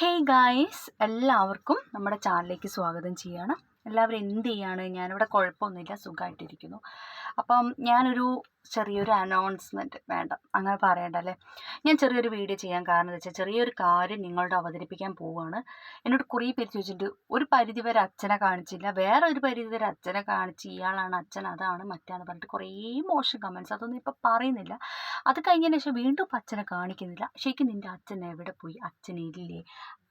Hey guys എല്ലാവർക്കും നമ്മുടെ ചാനലിലേക്ക് സ്വാഗതം ചെയ്യാണ്. എല്ലാവരും എന്ത് ചെയ്യാണ് ഞാനിവിടെ കുഴപ്പമൊന്നുമില്ല സുഖമായിട്ടിരിക്കുന്നു അപ്പം ഞാനൊരു ചെറിയൊരു അനൗൺസ്മെന്റ് വേണ്ട. അങ്ങനെ പറയണ്ടല്ലേ? ഞാൻ ചെറിയൊരു വീഡിയോ ചെയ്യാൻ കാരണം എന്താ വെച്ചാൽ ചെറിയൊരു കാര്യം നിങ്ങളോട് അവതരിപ്പിക്കാൻ പോവുകയാണ് എന്നോട് കുറേ പേര് ചോദിച്ചിട്ടുണ്ട് ഒരു പരിധി വരെ അച്ഛനെ കാണിച്ചില്ല. വേറെ ഒരു പരിധി വരെ അച്ഛനെ കാണിച്ച് ഇയാളാണ് അച്ഛൻ അതാണ് മറ്റാണ് പറഞ്ഞിട്ട് കുറേ മോശം കമൻസ് അതൊന്നും ഇപ്പം പറയുന്നില്ല. അത് കഴിഞ്ഞതിന് ശേഷം വീണ്ടും അച്ഛനെ കാണിക്കുന്നില്ല. ശരിക്കും നിന്റെ അച്ഛൻ എവിടെ പോയി? അച്ഛനില്ലേ?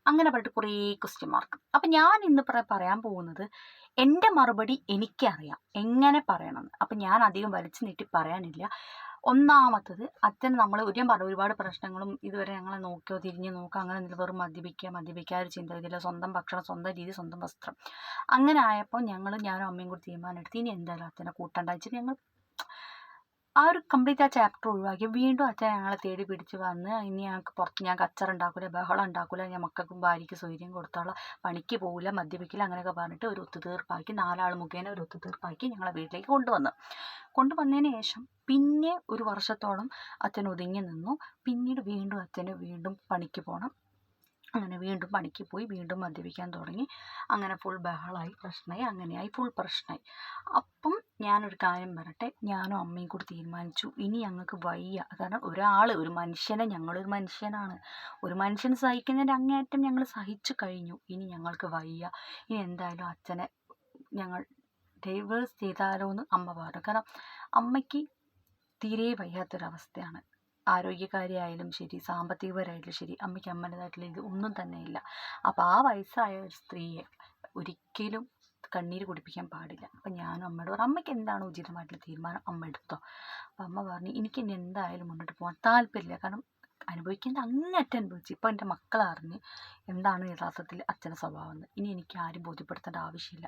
അങ്ങനെ പറഞ്ഞിട്ട് കുറേ ക്വസ്റ്റ്യൻ മാർക്ക് അപ്പം ഞാൻ ഇന്ന് പറയാൻ പോകുന്നത് എന്റെ മറുപടി എനിക്കറിയാം. എങ്ങനെ പറയണമെന്ന്. അപ്പം ഞാൻ അധികം വലിച്ചു നീട്ടി പറയാനില്ല. ഒന്നാമത്തത് അച്ഛൻ നമ്മൾ ഒരു പറഞ്ഞു ഒരുപാട് പ്രശ്നങ്ങളും ഇതുവരെ ഞങ്ങളെ നോക്കിയോ തിരിഞ്ഞ് നോക്കുക അങ്ങനെ എന്തെങ്കിലും വെറും മദ്യപിക്കുക മദ്യപിക്കുക ഒരു ചിന്തയില്ല സ്വന്തം ഭക്ഷണം സ്വന്തം രീതി സ്വന്തം വസ്ത്രം. അങ്ങനെ ആയപ്പോൾ ഞങ്ങൾ ഞാനും അമ്മയും കൂടി തീരുമാനം എടുത്ത് ഇനി എന്തായാലും അച്ഛനെ കൂട്ടണ്ട വെച്ചിട്ട് ഞങ്ങൾ ആ ഒരു കംപ്ലീറ്റ് ആ ചാപ്റ്റർ ഒഴിവാക്കി വീണ്ടും അച്ഛൻ ഞങ്ങളെ തേടി പിടിച്ച് വന്ന് ഇനി ഞങ്ങൾക്ക് പുറത്ത് ഞാൻ കച്ചറ ഉണ്ടാക്കില്ല ബഹളം ഉണ്ടാക്കില്ല ഞാൻ മക്കൾക്കും ഭാര്യയ്ക്ക് സൗകര്യം കൊടുത്തോളാം പണിക്ക് പോകില്ല മദ്യപിക്കില്ല അങ്ങനെയൊക്കെ പറഞ്ഞിട്ട് ഒരു ഒത്തുതീർപ്പാക്കി നാലാൾ മുഖേന ഒരു ഒത്തുതീർപ്പാക്കി ഞങ്ങളെ വീട്ടിലേക്ക് കൊണ്ടുവന്നു. കൊണ്ടുവന്നതിന് ശേഷം പിന്നെ ഒരു വർഷത്തോളം അച്ഛൻ ഒതുങ്ങി നിന്നു. പിന്നീട് വീണ്ടും അച്ഛന് വീണ്ടും പണിക്ക് പോകണം അങ്ങനെ വീണ്ടും പണിക്ക് പോയി വീണ്ടും മദ്യപിക്കാൻ തുടങ്ങി. അങ്ങനെ ഫുൾ ബഹളായി പ്രശ്നമായി അങ്ങനെയായി ഫുൾ പ്രശ്നമായി. ഞാനൊരു കാര്യം പറയട്ടെ? ഞാനും അമ്മയും കൂടി തീരുമാനിച്ചു. ഇനി ഞങ്ങൾക്ക് വയ്യ. കാരണം ഒരാൾ ഒരു മനുഷ്യനെ ഞങ്ങളൊരു മനുഷ്യനാണ്. ഒരു മനുഷ്യൻ സഹിക്കുന്നതിന്റെ അങ്ങേയറ്റം ഞങ്ങൾ സഹിച്ചു കഴിഞ്ഞു. ഇനി ഞങ്ങൾക്ക് വയ്യ. ഇനി എന്തായാലും അച്ഛനെ ഞങ്ങൾ ഡൈവേഴ്സ് ചെയ്താലോ എന്ന് അമ്മ പറഞ്ഞു. കാരണം അമ്മയ്ക്ക് തീരെ വയ്യാത്തൊരവസ്ഥയാണ്. ആരോഗ്യകാരിയായാലും ശരി സാമ്പത്തികപരമായാലും ശരി അമ്മയ്ക്ക് അമ്മന്റെതായിട്ടുള്ള ഇത് ഒന്നും തന്നെ ഇല്ല. അപ്പോൾ ആ വയസ്സായ ഒരു സ്ത്രീയെ ഒരിക്കലും കണ്ണീര് കുടിപ്പിക്കാൻ പാടില്ല. അപ്പം ഞാനും അമ്മയോട് പറഞ്ഞു അമ്മയ്ക്ക് എന്താണ് ഉചിതമായിട്ടുള്ള തീരുമാനം? അമ്മ എടുത്തോ. അപ്പം അമ്മ പറഞ്ഞു എനിക്ക് ഇനി എന്തായാലും മുന്നോട്ട് പോകാൻ താല്പര്യമില്ല. കാരണം അനുഭവിക്കേണ്ട അങ്ങേറ്റം അനുഭവിച്ചു ഇപ്പോൾ എന്റെ മക്കൾ അറിഞ്ഞ് എന്താണ് യഥാർത്ഥത്തിൽ അച്ഛന്റെ സ്വഭാവം എന്ന്. ഇനി എനിക്ക് ആരും ബോധ്യപ്പെടുത്തേണ്ട ആവശ്യമില്ല.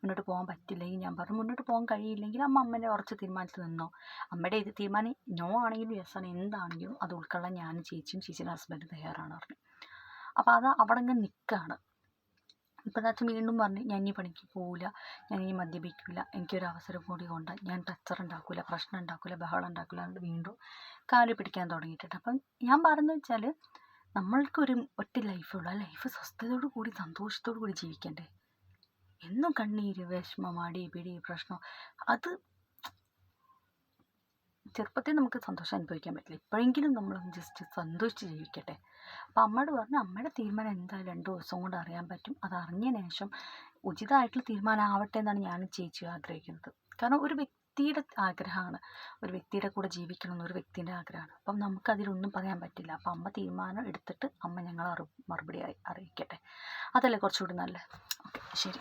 മുന്നോട്ട് പോകാൻ പറ്റില്ലെങ്കിൽ ഞാൻ പറഞ്ഞു മുന്നോട്ട് പോകാൻ കഴിയില്ലെങ്കിൽ അമ്മ അമ്മേന്റെ ഉറച്ച് തീരുമാനത്തിൽ നിന്നോ. അമ്മയുടെ ഇത് തീരുമാനം നോ ആണെങ്കിലും യെസ് ആണ്. എന്താണെങ്കിലും അത് ഉൾക്കൊള്ളാൻ ഞാനും ചേച്ചിയും ചേച്ചിയുടെ ഹസ്ബൻഡും തയ്യാറാണ് പറഞ്ഞു. അപ്പോൾ അത് അവിടെ അങ്ങ് നിൽക്കുകയാണ്. ഇപ്പം അച്ഛൻ വീണ്ടും പറഞ്ഞു ഞാൻ ഇനി പണിക്ക് പോവില്ല ഞാൻ ഇനി മദ്യപിക്കില്ല എനിക്കൊരു അവസരം കൂടി കൊണ്ട് ഞാൻ ടച്ചർ ഉണ്ടാക്കില്ല പ്രശ്നം ഉണ്ടാക്കില്ല ബഹളം ഉണ്ടാക്കില്ല അതുകൊണ്ട് വീണ്ടും കാൽ പിടിക്കാൻ തുടങ്ങിയിട്ടുണ്ട്. അപ്പം ഞാൻ പറഞ്ഞു വെച്ചാൽ നമ്മൾക്കൊരു ഒറ്റ ലൈഫുള്ളൂ ആ ലൈഫ് സ്വസ്ഥതയോടു കൂടി സന്തോഷത്തോടു കൂടി ജീവിക്കണ്ടേ? എന്നും കണ്ണീര് വിഷമം അടി പിടി പ്രശ്നം. അത് ചെറുപ്പത്തിൽ നമുക്ക് സന്തോഷം അനുഭവിക്കാൻ പറ്റില്ല. ഇപ്പോഴെങ്കിലും നമ്മൾ ജസ്റ്റ് സന്തോഷിച്ച് ജീവിക്കട്ടെ. അപ്പോൾ അമ്മയോട് പറഞ്ഞു അമ്മയുടെ തീരുമാനം എന്താ? രണ്ട് ദിവസം കൊണ്ട് അറിയാൻ പറ്റും. അത് അറിഞ്ഞതിന് ശേഷം ഉചിതമായിട്ടുള്ള തീരുമാനം ആവട്ടെ എന്നാണ് ഞാൻ ചേച്ചി ആഗ്രഹിക്കുന്നത്. കാരണം ഒരു വ്യക്തിയുടെ ആഗ്രഹമാണ്. ഒരു വ്യക്തിയുടെ കൂടെ ജീവിക്കണം എന്നൊരു വ്യക്തിന്റെ ആഗ്രഹമാണ്. അപ്പം നമുക്കതിലൊന്നും പറയാൻ പറ്റില്ല. അപ്പം അമ്മ തീരുമാനം എടുത്തിട്ട് അമ്മ ഞങ്ങളെ മറുപടി അറിയിക്കട്ടെ. അതല്ലേ കുറച്ചുകൂടി നല്ലത്? ഓക്കെ ശരി.